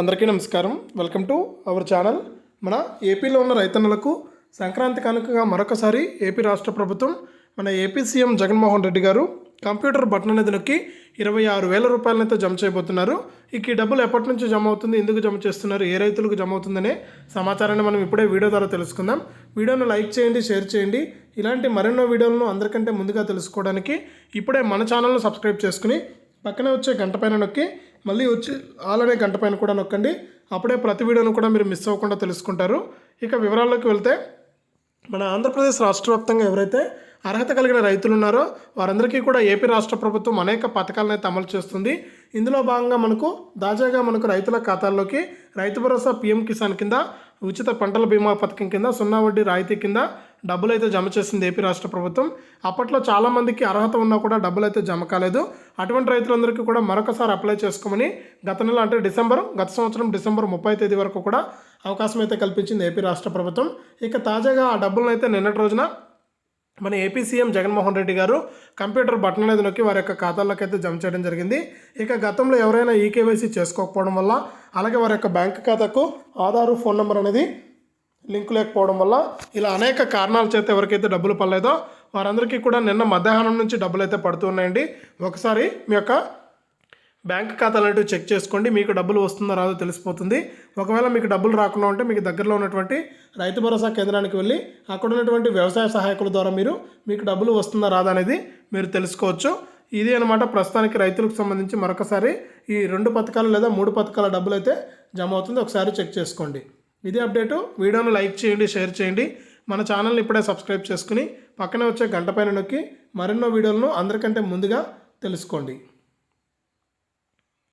అందరికీ నమస్కారం. Welcome to our channel. మన ఏపీలో ఉన్న రైతన్నలకు సంక్రాంతి కానుకగా మరొకసారి ఏపీ రాష్ట్ర ప్రభుత్వం మన ఏపీ సీఎం జగన్మోహన్ రెడ్డి గారు కంప్యూటర్ బటన్ అనేది నొక్కి ఇరవై ఆరు వేల రూపాయలనైతే జమ చేయబోతున్నారు. ఇక ఈ డబ్బులు ఎప్పటి నుంచి జమ అవుతుంది ఎందుకు జమ చేస్తున్నారు ఏ రైతులకు జమ అవుతుందనే సమాచారాన్ని మనం ఇప్పుడే వీడియో ద్వారా తెలుసుకుందాం. వీడియోను లైక్ చేయండి షేర్ చేయండి. ఇలాంటి మరెన్నో వీడియోలను అందరికంటే ముందుగా తెలుసుకోవడానికి ఇప్పుడే మన ఛానల్ను సబ్స్క్రైబ్ చేసుకుని పక్కనే వచ్చే గంట పైన నొక్కి మళ్ళీ వచ్చి ఆల్ అనే గంట పైన కూడా నొక్కండి. అప్పుడే ప్రతి వీడియోను కూడా మీరు మిస్ అవ్వకుండా తెలుసుకుంటారు. ఇక వివరాల్లోకి వెళ్తే మన ఆంధ్రప్రదేశ్ రాష్ట్ర వ్యాప్తంగా ఎవరైతే అర్హత కలిగిన రైతులు ఉన్నారో వారందరికీ కూడా ఏపీ రాష్ట్ర ప్రభుత్వం అనేక పథకాలను అయితే అమలు చేస్తుంది. ఇందులో భాగంగా మనకు తాజాగా మనకు రైతుల ఖాతాల్లోకి రైతు భరోసా పీఎం కిసాన్ కింద ఉచిత పంటల బీమా పథకం కింద సున్నా వడ్డీ రాయితీ కింద డబ్బులు అయితే జమ చేసింది ఏపీ రాష్ట్ర ప్రభుత్వం. అప్పట్లో చాలామందికి అర్హత ఉన్నా కూడా డబ్బులు అయితే జమ కాలేదు. అటువంటి రైతులందరికీ కూడా మరొకసారి అప్లై చేసుకోమని గత నెల అంటే డిసెంబర్ గత సంవత్సరం డిసెంబర్ ముప్పై తేదీ వరకు కూడా అవకాశం అయితే కల్పించింది ఏపీ రాష్ట్ర ప్రభుత్వం. ఇక తాజాగా ఆ డబ్బులను అయితే నిన్నటి రోజున మన ఏపీ సీఎం జగన్మోహన్ రెడ్డి గారు కంప్యూటర్ బటన్ అనేది నొక్కి వారి యొక్క ఖాతాల్లోకి అయితే జమ చేయడం జరిగింది. ఇక గతంలో ఎవరైనా ఈకేవైసీ చేసుకోకపోవడం వల్ల అలాగే వారి యొక్క బ్యాంక్ ఖాతాకు ఆధారు ఫోన్ నెంబర్ అనేది లింక్ లేకపోవడం వల్ల ఇలా అనేక కారణాల చేత ఎవరికైతే డబ్బులు పడలేదో వారందరికీ కూడా నిన్న మధ్యాహ్నం నుంచి డబ్బులు అయితే పడుతున్నాయండి ఒకసారి మీ యొక్క బ్యాంక్ ఖాతాలు అనేవి చెక్ చేసుకోండి. మీకు డబ్బులు వస్తుందో రాదో తెలిసిపోతుంది. ఒకవేళ మీకు డబ్బులు రాకుండా ఉంటే మీకు దగ్గరలో ఉన్నటువంటి రైతు భరోసా కేంద్రానికి వెళ్ళి అక్కడ ఉన్నటువంటి వ్యవసాయ సహాయకుల ద్వారా మీరు మీకు డబ్బులు వస్తుందా రాదా అనేది మీరు తెలుసుకోవచ్చు. ఇది అనమాట ప్రస్తుతానికి రైతులకు సంబంధించి మరొకసారి ఈ రెండు పథకాలు లేదా మూడు పథకాల డబ్బులు అయితే జమ అవుతుంది. ఒకసారి చెక్ చేసుకోండి. ఇది అప్డేటు. వీడియోను లైక్ చేయండి షేర్ చేయండి. మన ఛానల్ని ఇప్పుడే సబ్స్క్రైబ్ చేసుకుని పక్కనే వచ్చే గంట పైన నొక్కి మరెన్నో వీడియోలను అందరికంటే ముందుగా తెలుసుకోండి.